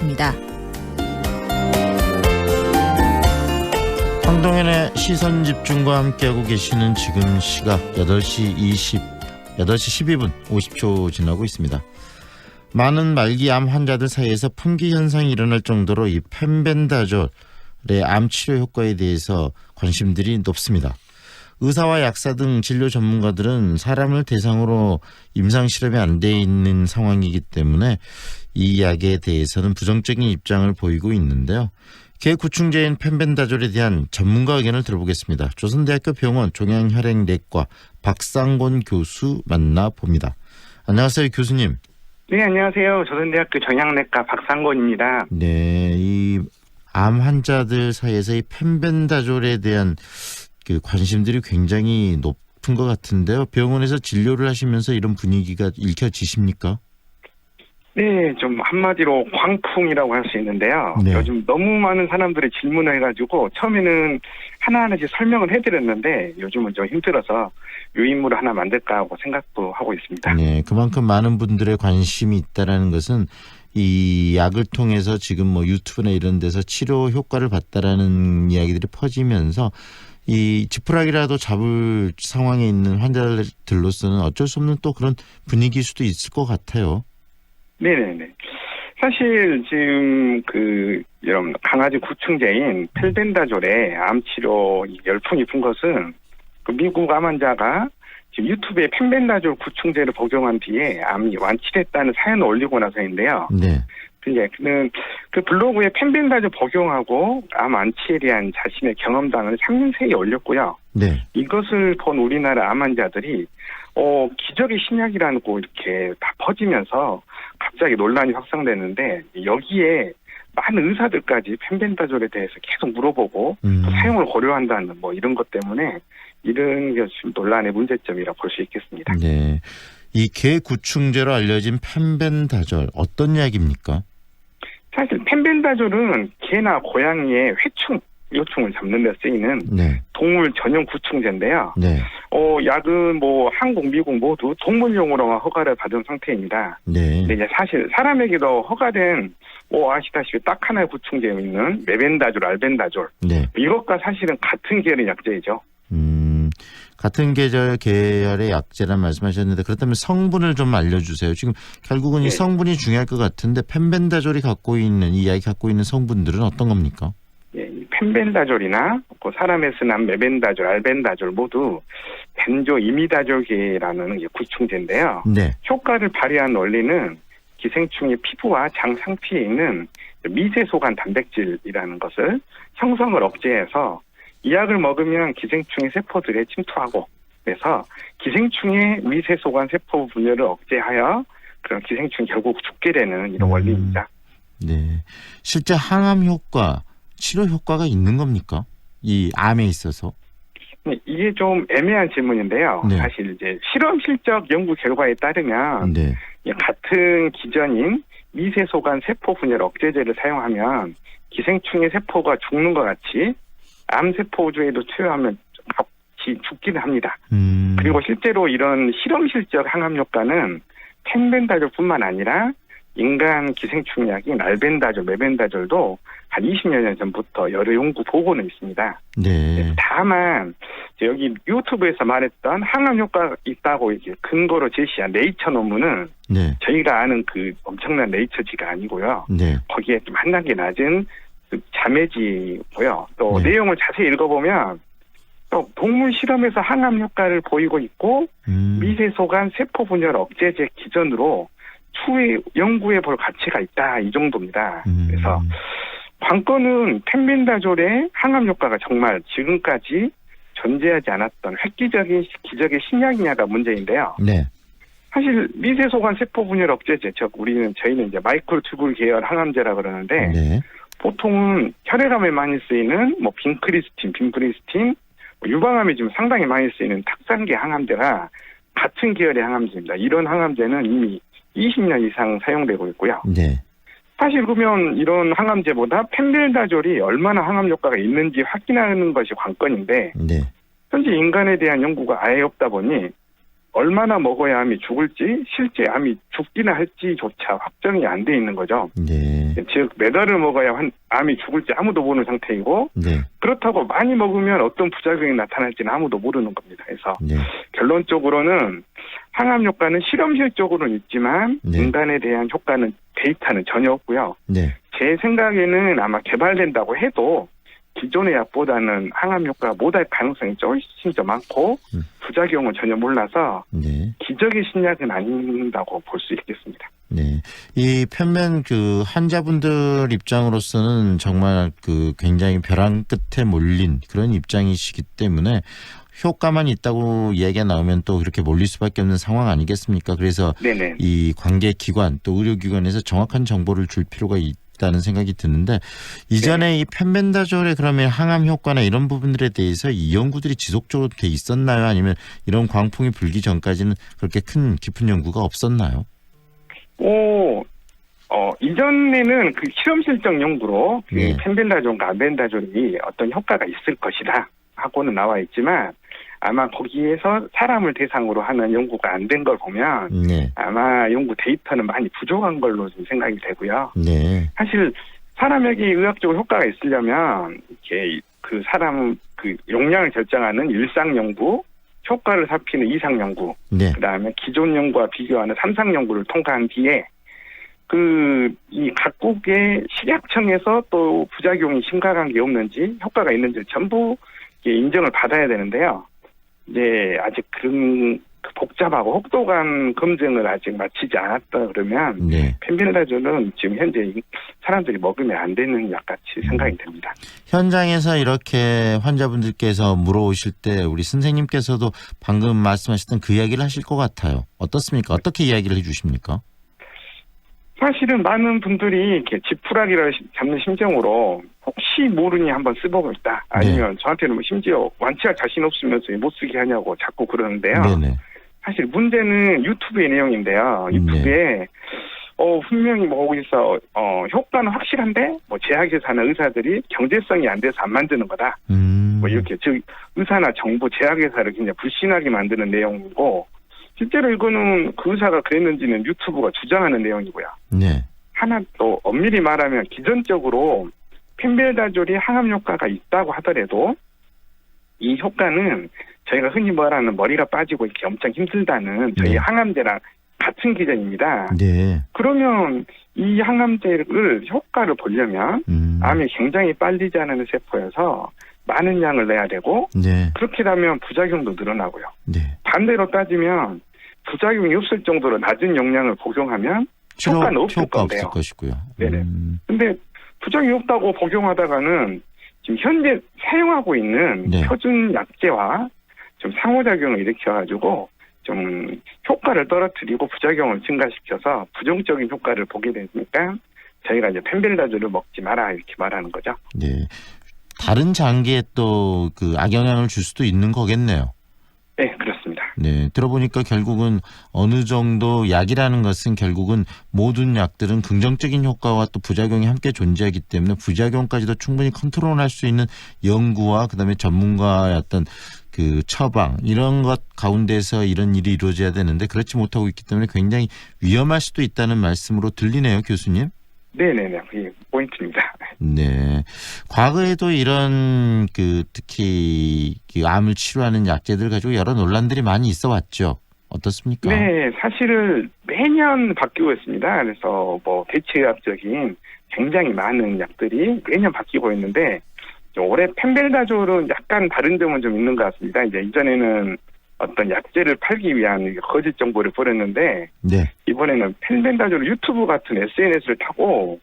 알아보겠습니다. 황동현의 시선 집중과 함께하고 계시는 지금 시각 8시 20, 8시 12분 50초 지나고 있습니다. 많은 말기 암 환자들 사이에서 품귀 현상이 일어날 정도로 이 펜벤다졸의 암 치료 효과에 대해서 관심들이 높습니다. 의사와 약사 등 진료 전문가들은 사람을 대상으로 임상 실험이 안 돼 있는 상황이기 때문에 이 약에 대해서는 부정적인 입장을 보이고 있는데요. 개구충제인 펜벤다졸에 대한 전문가 의견을 들어보겠습니다. 조선대학교 병원 종양혈액내과 박상곤 교수 만나봅니다. 안녕하세요, 교수님. 네, 안녕하세요. 조선대학교 정형내과 박상곤입니다. 네, 이 암 환자들 사이에서 이 펜벤다졸에 대한 그 관심들이 굉장히 높은 것 같은데요. 병원에서 진료를 하시면서 이런 분위기가 읽혀지십니까? 네, 좀 한마디로 광풍이라고 할 수 있는데요. 네. 요즘 너무 많은 사람들이 질문을 해가지고 처음에는 하나하나씩 설명을 해드렸는데 요즘은 좀 힘들어서 유인물을 하나 만들까 하고 생각도 하고 있습니다. 네, 그만큼 많은 분들의 관심이 있다라는 것은 이 약을 통해서 지금 뭐 유튜브나 이런 데서 치료 효과를 봤다라는 이야기들이 퍼지면서 이 지푸라기라도 잡을 상황에 있는 환자들로서는 어쩔 수 없는 또 그런 분위기일 수도 있을 것 같아요. 네네네. 사실 지금 그 여러분 강아지 구충제인 펠벤다졸의 암 치료 이 열풍이 분 것은 그 미국 암 환자가 지금 유튜브에 펜벤다졸 구충제를 복용한 뒤에 암이 완치됐다는 사연을 올리고 나서인데요. 네. 이제 그는 그 블로그에 펜벤다졸 복용하고 암 완치에 대한 자신의 경험담을 3년 새에 올렸고요. 네. 이것을 본 우리나라 암 환자들이 어 기적의 신약이라고 이렇게 다 퍼지면서 갑자기 논란이 확산되는데 여기에 많은 의사들까지 펜벤다졸에 대해서 계속 물어보고 음. 또 사용을 고려한다는 뭐 이런 것 때문에 이런 게 지금 논란의 문제점이라 볼 수 있겠습니다. 네. 이 개구충제로 알려진 펜벤다졸 어떤 약입니까? 사실 펜벤다졸은 개나 고양이의 회충, 요충을 잡는 데 쓰이는 네. 동물 전용 구충제인데요. 네. 어, 약은 뭐 한국, 미국 모두 동물용으로만 허가를 받은 상태입니다. 네. 근데 이제 사실 사람에게도 허가된 뭐 아시다시피 딱 하나의 구충제 있는 메벤다졸, 알벤다졸 네. 이것과 사실은 같은 계열의 약제이죠. 음, 같은 계절 계열의 약제란 말씀하셨는데 그렇다면 성분을 좀 알려주세요. 지금 결국은 이 네. 성분이 중요할 것 같은데 펜벤다졸이 갖고 있는 이 약이 갖고 있는 성분들은 어떤 겁니까? 예, 이 펜벤다졸이나 그 사람에 쓰는 메벤다졸, 알벤다졸 모두 벤조 이미다졸계라는 이제 구충제인데요. 네, 효과를 발휘한 원리는 기생충의 피부와 장 상피에 있는 미세소관 단백질이라는 것을 형성을 억제해서 이 약을 먹으면 기생충의 세포들에 침투하고 그래서 기생충의 미세소관 세포 분열을 억제하여 그런 기생충이 결국 죽게 되는 이런 음. 원리입니다. 네. 실제 항암 효과, 치료 효과가 있는 겁니까? 이 암에 있어서. 네, 이게 좀 애매한 질문인데요. 네. 사실 이제 실험 실적 연구 결과에 따르면 네, 이 같은 기전인 미세소관 세포 분열 억제제를 사용하면 기생충의 세포가 죽는 것 같이 암세포주에도 투여하면 같이 죽기는 합니다. 음, 그리고 실제로 이런 실험 실적 항암 효과는 펜벤다졸뿐만 아니라 인간 기생충 약인 알벤다졸, 메벤다졸도 한 20여 년 전부터 여러 연구 보고는 있습니다. 네, 다만 이제 여기 유튜브에서 말했던 항암 효과가 있다고 이렇게 근거로 제시한 네이처 논문은 네, 저희가 아는 그 엄청난 네이처지가 아니고요. 네, 거기에 좀 한 단계 낮은 그 자매지고요. 또 네. 내용을 자세히 읽어보면 또 동물 실험에서 항암 효과를 보이고 있고 음, 미세소관 세포 분열 억제제 기전으로 추후에 연구해 볼 가치가 있다 이 정도입니다. 음, 그래서 관건은 펜벤다졸의 항암 효과가 정말 지금까지 존재하지 않았던 획기적인 기적의 신약이냐가 문제인데요. 네, 사실 미세소관 세포 분열 억제제, 즉 우리는 저희는 이제 마이크로튜블 계열 항암제라 그러는데 네, 보통은 혈액암에 많이 쓰이는 뭐 빈크리스틴, 빈프리스틴, 뭐 유방암에 지금 상당히 많이 쓰이는 탁산계 항암제가 같은 계열의 항암제입니다. 이런 항암제는 이미 20년 이상 사용되고 있고요. 네, 사실 그러면 이런 항암제보다 펜벨다졸이 얼마나 항암 효과가 있는지 확인하는 것이 관건인데 네, 현재 인간에 대한 연구가 아예 없다 보니 얼마나 먹어야 암이 죽을지 실제 암이 죽기나 할지조차 확정이 안 돼 있는 거죠. 네. 즉몇 알을 먹어야 한- 암이 죽을지 아무도 모르는 상태이고 네. 그렇다고 많이 먹으면 어떤 부작용이 나타날지는 아무도 모르는 겁니다. 그래서 네. 결론적으로는 항암 효과는 실험실적으로는 있지만 네. 인간에 대한 효과는 데이터는 전혀 없고요. 네. 제 생각에는 아마 개발된다고 해도 기존의 약보다는 항암 효과가 못할 가능성이 훨씬 더 많고 음. 부작용은 전혀 몰라서 네. 기적의 신약은 아닌다고 볼 수 있겠습니다. 네. 이 편면 그 환자분들 입장으로서는 정말 그 굉장히 벼랑 끝에 몰린 그런 입장이시기 때문에 효과만 있다고 얘기가 나오면 또 그렇게 몰릴 수밖에 없는 상황 아니겠습니까? 그래서 네네. 이 관계 기관 또 의료 기관에서 정확한 정보를 줄 필요가 있 다는 생각이 드는데 이전에 이 펜벤다졸의 그러면 항암 효과나 이런 부분들에 대해서 이 연구들이 지속적으로 돼 있었나요? 아니면 이런 광풍이 불기 전까지는 그렇게 큰 깊은 연구가 없었나요? 오, 어, 이전에는 그 실험 실적 연구로 그 네. 펜벨다존과 아벤다존이 어떤 효과가 있을 것이다 하고는 나와 있지만 아마 거기에서 사람을 대상으로 하는 연구가 안 된 걸 보면 네. 아마 연구 데이터는 많이 부족한 걸로 좀 생각이 되고요. 네. 사실 사람에게 의학적으로 효과가 있으려면 이렇게 그 사람 그 용량을 결정하는 일상 연구, 효과를 살피는 이상 연구, 네. 그다음에 기존 연구와 비교하는 삼상 연구를 통과한 뒤에 그 이 각국의 식약청에서 또 부작용이 심각한 게 없는지 효과가 있는지 전부 인정을 받아야 되는데요. 이제 아직 그런 그 복잡하고 혹독한 검증을 아직 마치지 않았다 그러면 네. 펜빌라존은 지금 현재 이 사람들이 먹으면 안 되는 약 같이 생각이 됩니다. 현장에서 이렇게 환자분들께서 물어오실 때 우리 선생님께서도 방금 말씀하셨던 그 이야기를 하실 것 같아요. 어떻습니까? 어떻게 이야기를 해주십니까? 사실은 많은 분들이 이렇게 지푸라기를 시- 잡는 심정으로 혹시 모르니 한번 써보고 있다. 아니면 저한테는 뭐 심지어 완치할 자신 없으면서 못 쓰게 하냐고 자꾸 그러는데요. 네네. 사실 문제는 유튜브의 내용인데요. 유튜브에 어 분명히 뭐 거기서 어 효과는 확실한데 뭐 제약회사나 의사들이 경제성이 안 돼서 안 만드는 거다. 음. 뭐 이렇게 즉 의사나 정부 제약회사를 굉장히 불신하게 만드는 내용이고 실제로 이거는 그 의사가 그랬는지는 유튜브가 주장하는 내용이고요. 네. 하나 또 엄밀히 말하면 기존적으로 펜벨다졸이 항암 효과가 있다고 하더라도 이 효과는 저희가 흔히 말하는 머리가 빠지고 이렇게 엄청 힘들다는 저희 네. 항암제랑 같은 기전입니다. 네. 그러면 이 항암제를 효과를 보려면 음. 암이 굉장히 빨리 자라는 세포여서 많은 양을 내야 되고 네. 그렇게 되면 부작용도 늘어나고요. 네. 반대로 따지면 부작용이 없을 정도로 낮은 용량을 복용하면 효과는 없을 효과 건데요. 없을 것이고요. 네네. 음. 근데 부작용이 없다고 복용하다가는 지금 현재 사용하고 있는 네. 표준 약제와 좀 상호작용을 일으켜가지고 좀 효과를 떨어뜨리고 부작용을 증가시켜서 부정적인 효과를 보게 되니까 저희가 이제 펜벨다졸을 먹지 마라 이렇게 말하는 거죠. 네. 다른 장기에 또 그 악영향을 줄 수도 있는 거겠네요. 네, 그렇습니다. 네, 들어보니까 결국은 어느 정도 약이라는 것은 결국은 모든 약들은 긍정적인 효과와 또 부작용이 함께 존재하기 때문에 부작용까지도 충분히 컨트롤할 수 있는 연구와 그다음에 전문가의 어떤 그 처방 이런 것 가운데서 이런 일이 이루어져야 되는데 그렇지 못하고 있기 때문에 굉장히 위험할 수도 있다는 말씀으로 들리네요, 교수님. 네네네, 그게 포인트입니다. 네. 과거에도 이런 그 특히 그 암을 치료하는 약제들 가지고 여러 논란들이 많이 있어 왔죠. 어떻습니까? 네, 사실은 매년 바뀌고 있습니다. 그래서 뭐 대체의학적인 굉장히 많은 약들이 매년 바뀌고 있는데 올해 펜벨다졸은 약간 다른 점은 좀 있는 것 같습니다. 이제 이전에는 어떤 약제를 팔기 위한 거짓 정보를 뿌렸는데 네. 이번에는 펜벨다졸 유튜브 같은 SNS를 타고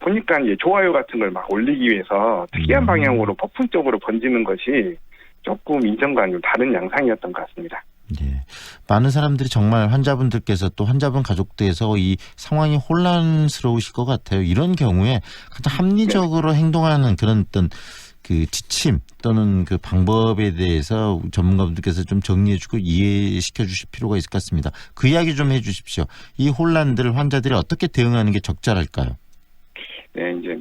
보니까 이제 좋아요 같은 걸 막 올리기 위해서 특이한 음. 방향으로 폭풍적으로 번지는 것이 조금 이전과는 좀 다른 양상이었던 것 같습니다. 네. 많은 사람들이 정말 환자분들께서 또 환자분 가족들에서 이 상황이 혼란스러우실 것 같아요. 이런 경우에 가장 합리적으로 행동하는 그런 어떤 그 지침 또는 그 방법에 대해서 전문가분들께서 좀 정리해 주고 이해시켜 주실 필요가 있을 것 같습니다. 그 이야기 좀 해 주십시오. 이 혼란들 환자들이 어떻게 대응하는 게 적절할까요? 네, 이제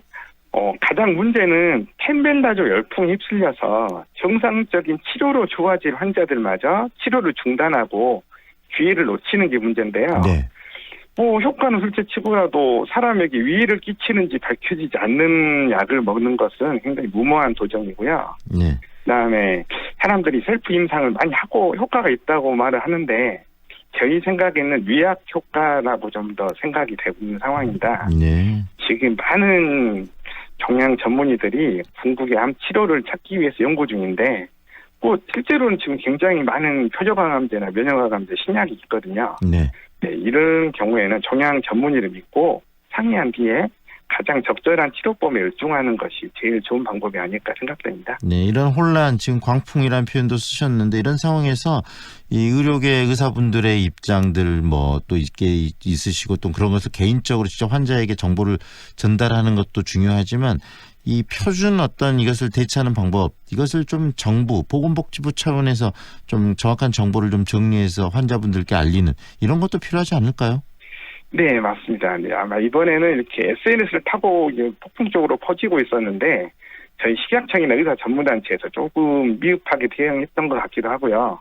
어, 가장 문제는 펜벨다졸 열풍에 휩쓸려서 정상적인 치료로 좋아질 환자들마저 치료를 중단하고 기회를 놓치는 게 문제인데요. 네. 뭐 효과는 둘째치고라도 사람에게 위해를 끼치는지 밝혀지지 않는 약을 먹는 것은 굉장히 무모한 도전이고요. 네. 그다음에 사람들이 셀프 임상을 많이 하고 효과가 있다고 말을 하는데 저희 생각에는 위약 효과라고 좀 더 생각이 되고 있는 상황입니다. 네. 지금 많은 종양 전문의들이 궁극의 암 치료를 찾기 위해서 연구 중인데 뭐 실제로는 지금 굉장히 많은 표적항암제나 면역항암제 신약이 있거든요. 네. 네, 이런 경우에는 종양 전문의를 믿고 상의한 뒤에 가장 적절한 치료법에 열중하는 것이 제일 좋은 방법이 아닐까 생각됩니다. 네, 이런 혼란, 지금 광풍이라는 표현도 쓰셨는데 이런 상황에서 이 의료계 의사분들의 입장들 뭐 또 있게 있으시고 또 그런 것을 개인적으로 직접 환자에게 정보를 전달하는 것도 중요하지만 이 표준 어떤 이것을 대처하는 방법 이것을 좀 정부 보건복지부 차원에서 좀 정확한 정보를 좀 정리해서 환자분들께 알리는 이런 것도 필요하지 않을까요? 네, 맞습니다. 네, 아마 이번에는 이렇게 SNS를 타고 폭풍적으로 퍼지고 있었는데 저희 식약청이나 의사 전문단체에서 조금 미흡하게 대응했던 것 같기도 하고요.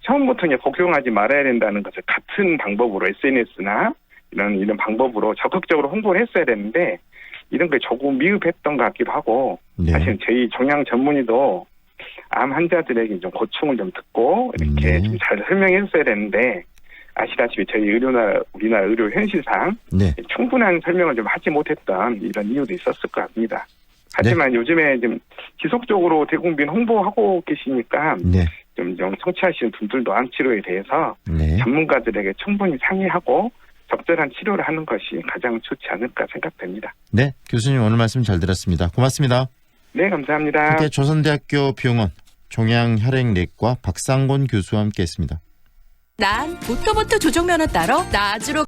처음부터 이제 복용하지 말아야 된다는 것을 같은 방법으로 SNS나 이런 이런 방법으로 적극적으로 홍보를 했어야 되는데 이런 게 조금 미흡했던 것 같기도 하고 네. 사실 저희 종양 전문의도 암 환자들에게 좀 고충을 좀 듣고 이렇게 네. 좀잘 설명했어야 되는데 아시다시피 저희 의료나 우리나라 의료 현실상 네. 충분한 설명을 좀 하지 못했던 이런 이유도 있었을 것 같습니다. 하지만 네. 요즘에 좀 지속적으로 대국민 홍보하고 계시니까 네. 좀, 좀 성취하시는 분들도 암 치료에 대해서 네. 전문가들에게 충분히 상의하고 적절한 치료를 하는 것이 가장 좋지 않을까 생각됩니다. 네. 교수님 오늘 말씀 잘 들었습니다. 고맙습니다. 네, 감사합니다. 함께 조선대학교 병원 종양혈액내과 박상곤 교수와 함께했습니다. 난 보토보토 조정면허 따러 나주로